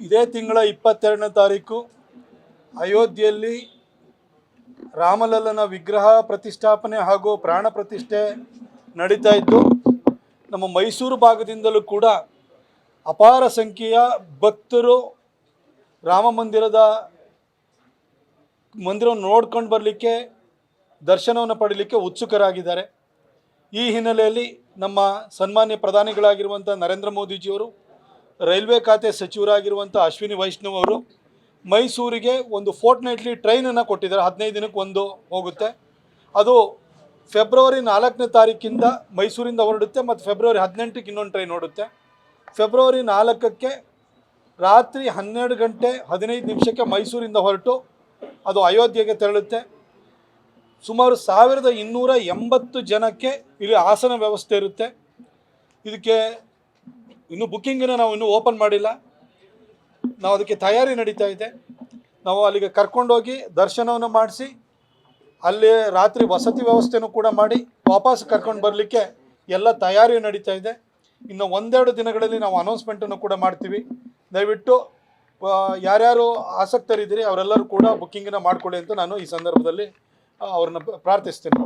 ಇದೇ ತಿಂಗಳ ಇಪ್ಪತ್ತೆರಡನೇ ತಾರೀಕು ಅಯೋಧ್ಯೆಯಲ್ಲಿ ರಾಮಲಲ್ಲನ ವಿಗ್ರಹ ಪ್ರತಿಷ್ಠಾಪನೆ ಹಾಗೂ ಪ್ರಾಣ ಪ್ರತಿಷ್ಠೆ ನಡೀತಾ ಇದ್ದು, ನಮ್ಮ ಮೈಸೂರು ಭಾಗದಿಂದಲೂ ಕೂಡ ಅಪಾರ ಸಂಖ್ಯೆಯ ಭಕ್ತರು ರಾಮ ಮಂದಿರದ ಮಂದಿರವನ್ನು ನೋಡ್ಕೊಂಡು ಬರಲಿಕ್ಕೆ, ದರ್ಶನವನ್ನು ಪಡೀಲಿಕ್ಕೆ ಉತ್ಸುಕರಾಗಿದ್ದಾರೆ. ಈ ಹಿನ್ನೆಲೆಯಲ್ಲಿ ನಮ್ಮ ಸನ್ಮಾನ್ಯ ಪ್ರಧಾನಿಗಳಾಗಿರುವಂಥ ನರೇಂದ್ರ ಮೋದಿಜಿಯವರು ರೈಲ್ವೆ ಖಾತೆ ಸಚಿವರಾಗಿರುವಂಥ ಅಶ್ವಿನಿ ವೈಷ್ಣವ್ ಅವರು ಮೈಸೂರಿಗೆ ಒಂದು ಫೋರ್ಟ್ ನೈಟ್ಲಿ ಟ್ರೈನನ್ನು ಕೊಟ್ಟಿದ್ದಾರೆ. ಹದಿನೈದು ದಿನಕ್ಕೆ ಒಂದು ಹೋಗುತ್ತೆ. ಅದು ಫೆಬ್ರವರಿ ನಾಲ್ಕನೇ ತಾರೀಕಿಂದ ಮೈಸೂರಿಂದ ಹೊರಡುತ್ತೆ ಮತ್ತು ಫೆಬ್ರವರಿ ಹದಿನೆಂಟಕ್ಕೆ ಇನ್ನೊಂದು ಟ್ರೈನ್ ಹೊರಡುತ್ತೆ ಫೆಬ್ರವರಿ ನಾಲ್ಕಕ್ಕೆ ರಾತ್ರಿ ಹನ್ನೆರಡು ಗಂಟೆ ಹದಿನೈದು ನಿಮಿಷಕ್ಕೆ ಮೈಸೂರಿಂದ ಹೊರಟು ಅದು ಅಯೋಧ್ಯೆಗೆ ತೆರಳುತ್ತೆ. ಸುಮಾರು ಸಾವಿರದ ಇನ್ನೂರ ಎಂಬತ್ತು ಜನಕ್ಕೆ ಇಲ್ಲಿ ಆಸನ ವ್ಯವಸ್ಥೆ ಇರುತ್ತೆ. ಇದಕ್ಕೆ ಇನ್ನು ಬುಕ್ಕಿಂಗನ್ನು ನಾವು ಇನ್ನೂ ಓಪನ್ ಮಾಡಿಲ್ಲ. ನಾವು ಅದಕ್ಕೆ ತಯಾರಿ ನಡೀತಾ ಇದೆ. ನಾವು ಅಲ್ಲಿಗೆ ಕರ್ಕೊಂಡೋಗಿ ದರ್ಶನವನ್ನು ಮಾಡಿಸಿ, ಅಲ್ಲಿ ರಾತ್ರಿ ವಸತಿ ವ್ಯವಸ್ಥೆನೂ ಕೂಡ ಮಾಡಿ ವಾಪಸ್ ಕರ್ಕೊಂಡು ಬರಲಿಕ್ಕೆ ಎಲ್ಲ ತಯಾರಿ ನಡೀತಾ ಇದೆ. ಇನ್ನು ಒಂದೆರಡು ದಿನಗಳಲ್ಲಿ ನಾವು ಅನೌನ್ಸ್ಮೆಂಟನ್ನು ಕೂಡ ಮಾಡ್ತೀವಿ. ದಯವಿಟ್ಟು ಯಾರ್ಯಾರು ಆಸಕ್ತರಿದ್ದೀರಿ ಅವರೆಲ್ಲರೂ ಕೂಡ ಬುಕ್ಕಿಂಗನ್ನು ಮಾಡಿಕೊಳ್ಳಿ ಅಂತ ನಾನು ಈ ಸಂದರ್ಭದಲ್ಲಿ ಅವ್ರನ್ನ ಪ್ರಾರ್ಥಿಸ್ತೇನೆ.